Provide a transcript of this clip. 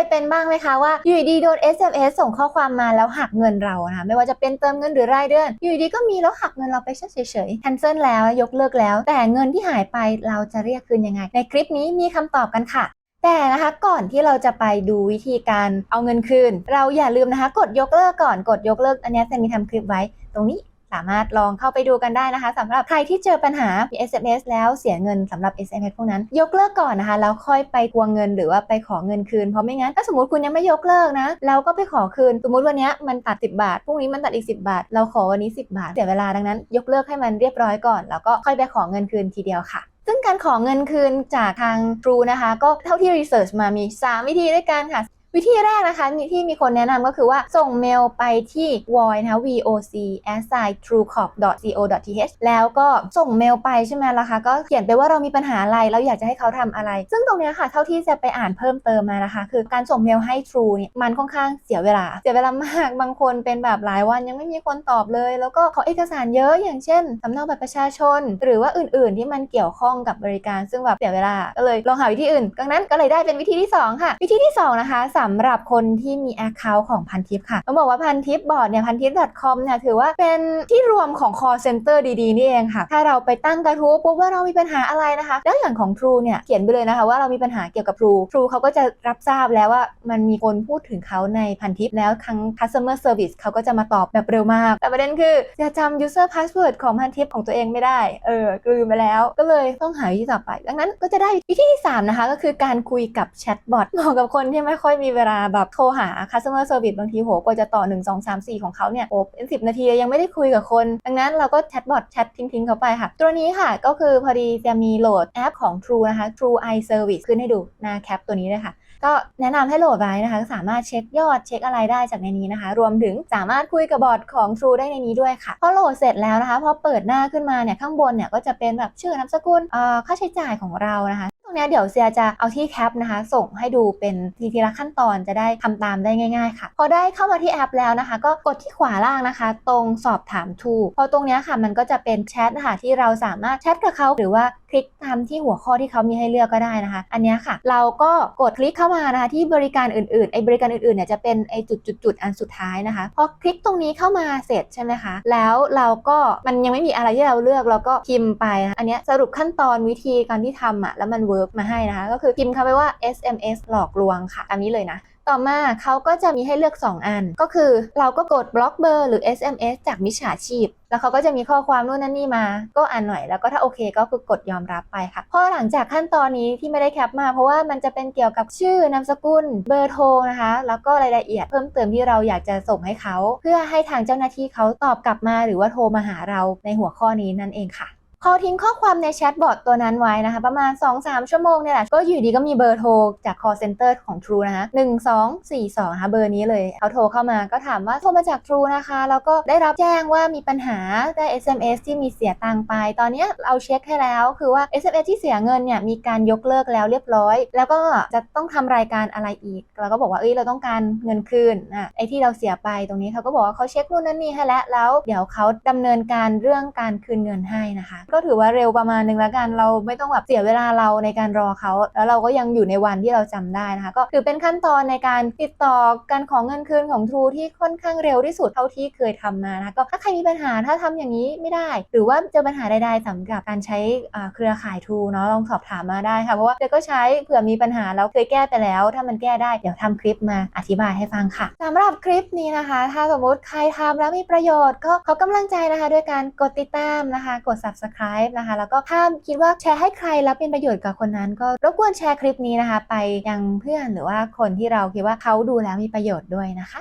ยเป็นบ้างไหมคะว่าอยู่ดีโดน SMS ส่งข้อความมาแล้วหักเงินเรานะคะไม่ว่าจะเป็นเติมเงินหรือรายเดือน อยู่ดีก็มีแล้วหักเงินเราไปเฉยๆ cancel แล้วยกเลิกแล้ว แต่เงินที่หายไปเราจะเรียกคืนยังไง ในคลิปนี้มีคำตอบกันค่ะแต่นะคะก่อนที่เราจะไปดูวิธีการเอาเงินคืน เราอย่าลืมนะคะ กดยกเลิกก่อนกดยกเลิกอันนี้จะมีทำคลิปไว้ตรงนี้ สามารถลองเข้าไปดูกันได้นะคะสำหรับใครที่เจอปัญหามี SMS แล้วเสียเงินสำหรับ SMS พวกนั้น ยกเลิกก่อนนะคะ แล้วค่อยไปทวงเงินหรือว่าไปขอเงินคืน เพราะไม่งั้น ถ้าสมมติคุณยังไม่ยกเลิกนะแล้วก็ไปขอคืน สมมติวันนี้มันตัด 10 บาทพรุ่งนี้มันตัดอีก 10 บาท เราขอวันนี้ 10 บาท เสียเวลาดังนั้น ยกเลิกให้มันเรียบร้อยก่อน แล้วก็ค่อยไปขอเงินคืนทีเดียวค่ะซึ่งการขอเงินคืนจากทาง True นะคะ ก็เท่าที่รีเสิร์ชมามี 3 วิธีด้วยกันค่ะ วิธีแรกนะคะที่มีคนแนะนำก็คือว่าส่งเมลไปที่ void นะคะ voc a s i truecorp co th แล้วก็ส่งเมลไปใช่ไหมล่ะคะก็เขียนไปว่าเรามีปัญหาอะไรเราอยากจะให้เขาทำอะไร ซึ่งตรงเนี้ยค่ะเท่าที่จะไปอ่านเพิ่มเติมมานะคะ คือการส่งเมลให้ True เนี่ยมันค่อนข้างเสียเวลา เสียเวลามากบางคนเป็นแบบหลายวันยังไม่มีคนตอบเลย แล้วก็ขอเอกสารเยอะอย่างเช่นสำเนาบัตรประชาชน หรือว่าอื่น ๆ ที่มันเกี่ยวข้องกับบริการซึ่งแบบเสียเวลาก็เลยลองหาวิธีอื่นดังนั้นก็เลยได้เป็นวิธีที่สองค่ะ วิธีที่สองนะคะสาำหรับคนที่มี Account ของพันทิปค่ะต้องบอกว่าพันทิปบอร์ดเนี่ยพันทิป .com เนี่ยถือว่าเป็นที่รวมของ call center ดีๆ นี่เองค่ะ ถ้าเราไปตั้งกระทู้ปุ๊บว่าเรามีปัญหาอะไรนะคะ แล้วอย่างของ True เนี่ยเขียนไปเลยนะคะว่าเรามีปัญหาเกี่ยวกับ True True เขาก็จะรับทราบแล้วว่ามันมีคนพูดถึงเขาในพันทิปแล้วทาง customer service เขาก็จะมาตอบแบบเร็วมาก แต่ประเด็นคือจะจำ user password ของพันทิปของตัวเองไม่ได้ เออลืมไปแล้ว ก็เลยต้องหาวิธีต่อไป ดังนั้นก็จะได้วิธีที่สามนะคะก็คือการคุยกับแชทบอทเหมาะกับคนที่ไม่ค่อยมีเวลาแบบโทรหา customer service บางทีโหกว่าจะต่อ 1 2 3 4 ของเขาเนี่ยโอ้เป็น10นาทียังไม่ได้คุยกับคน ดังนั้นเราก็แชทบอทแชททิ้งๆเขาไปค่ะ ตัวนี้ค่ะก็คือพอดีจะมีโหลดแอปของ True นะคะ True i Service ขึ้นให้ดูหน้าแคปตัวนี้เลยค่ะก็แนะนำให้โหลดไว้นะคะ สามารถเช็คยอดเช็คอะไรได้จากในนี้นะคะ รวมถึงสามารถคุยกับบอทของ True ได้ในนี้ด้วยค่ะพอโหลดเสร็จแล้วนะคะพอเปิดหน้าขึ้นมาเนี่ยข้างบนเนี่ยก็จะเป็นแบบชื่อนามสกุลเอ่อค่าใช้จ่ายของเรานะคะ รงนี้เดี๋ยวเซียจะเอาที่แคปนะคะ ส่งให้ดูเป็นทีทีละขั้นตอนจะได้ทำตามได้ง่าย ๆ ค่ะ พอได้เข้ามาที่แอปแล้วนะคะ ก็กดที่ขวาล่างนะคะ ตรงสอบถามทูพอตรงนี้ค่ะ มันก็จะเป็นแชทนะคะที่เราสามารถแชทกับเขาหรือว่าคลิกตามที่หัวข้อที่เขามีให้เลือกก็ได้นะคะ อันนี้ค่ะ เราก็กดคลิกเข้ามานะคะที่บริการอื่นๆไอ้บริการอื่นๆเนี่ยจะเป็นไอ้จุดๆๆอันสุดท้ายนะคะพอคลิกตรงนี้เข้ามาเสร็จใช่ไหมคะแล้วเราก็มันยังไม่มีอะไรที่เราเลือกเราก็พิมพ์ไปนะคะอันนี้สรุปขั้นตอนวิธีการที่ทำอะแล้วมันเวิร์กมาให้นะคะ ก็คือพิมพ์คำไปว่า SMS หลอกลวงค่ะ อันนี้เลยนะ ต่อมาเขาก็จะมีให้เลือก 2 อัน ก็คือเราก็กดบล็อกเบอร์หรือ SMS จากมิจฉาชีพ แล้วเขาก็จะมีข้อความนู่นนั่นนี่มา ก็อ่านหน่อยแล้วก็ถ้าโอเคก็คือกดยอมรับไปค่ะพอหลังจากขั้นตอนนี้ที่ไม่ได้แคปมาเพราะว่ามันจะเป็นเกี่ยวกับชื่อนามสกุลเบอร์โทรนะคะ แล้วก็รายละเอียดเพิ่มเติมที่เราอยากจะส่งให้เขา เพื่อให้ทางเจ้าหน้าที่เขาตอบกลับมา หรือว่าโทรมาหาเราในหัวข้อนี้นั่นเองค่ะ พอทิ้งข้อความในแชทบอทตัวนั้นไว้นะคะ ประมาณ 2-3 ชั่วโมงเนี่ยแหละ ก็อยู่ดีก็มีเบอร์โทรจาก call center ของ True นะคะ1242นะคะเบอร์นี้เลยเขาโทรเข้ามาก็ถามว่าโทรมาจาก True นะคะ แล้วก็ได้รับแจ้งว่ามีปัญหาได้ SMS ที่มีเสียตังค์ไป ตอนนี้เราเช็คให้แล้ว คือว่า SMS ที่เสียเงินเนี่ยมีการยกเลิกแล้วเรียบร้อย แล้วก็จะต้องทำรายการอะไรอีก เราก็บอกว่าเอ้ยเราต้องการเงินคืนอะไอที่เราเสียไปตรงนี้เขาก็บอกว่าเขาเช็คนู่นนั่นนี่ให้แล้วแล้ว เดี๋ยวเขาดำเนินการเรื่องการคืนเงินให้นะคะก็ถือว่าเร็วประมาณนึงแล้วกันเราไม่ต้องแบบเสียเวลาเราในการรอเขาแล้วเราก็ยังอยู่ในวันที่เราจำได้นะคะ ก็ถือเป็นขั้นตอนในการติดต่อการของเงินคืนของ True ที่ค่อนข้างเร็วที่สุดเท่าที่เคยทำมานะก็ถ้าใครมีปัญหาถ้าทำอย่างนี้ไม่ได้ หรือว่าเจอปัญหาใดๆสำหรับการใช้อ่าเครือข่าย True เนาะลองสอบถามมาได้ค่ะเพราะว่าเดี๋ยวก็ใช้เผื่อมีปัญหาแล้วเคยแก้ไปแล้ว ถ้ามันแก้ได้เดี๋ยวทำคลิปมาอธิบายให้ฟังค่ะสำหรับคลิปนี้นะคะ ถ้าสมมติใครทำแล้วมีประโยชน์ก็ขอกำลังใจนะคะ ด้วยการกดติดตามนะคะ กด subscribe subscribe นะคะ แล้วก็ถ้าคิดว่าแชร์ให้ใครแล้วเป็นประโยชน์กับคนนั้น ก็รบกวนแชร์คลิปนี้นะคะ ไปยังเพื่อนหรือว่าคนที่เราคิดว่าเขาดูแล้วมีประโยชน์ด้วยนะคะ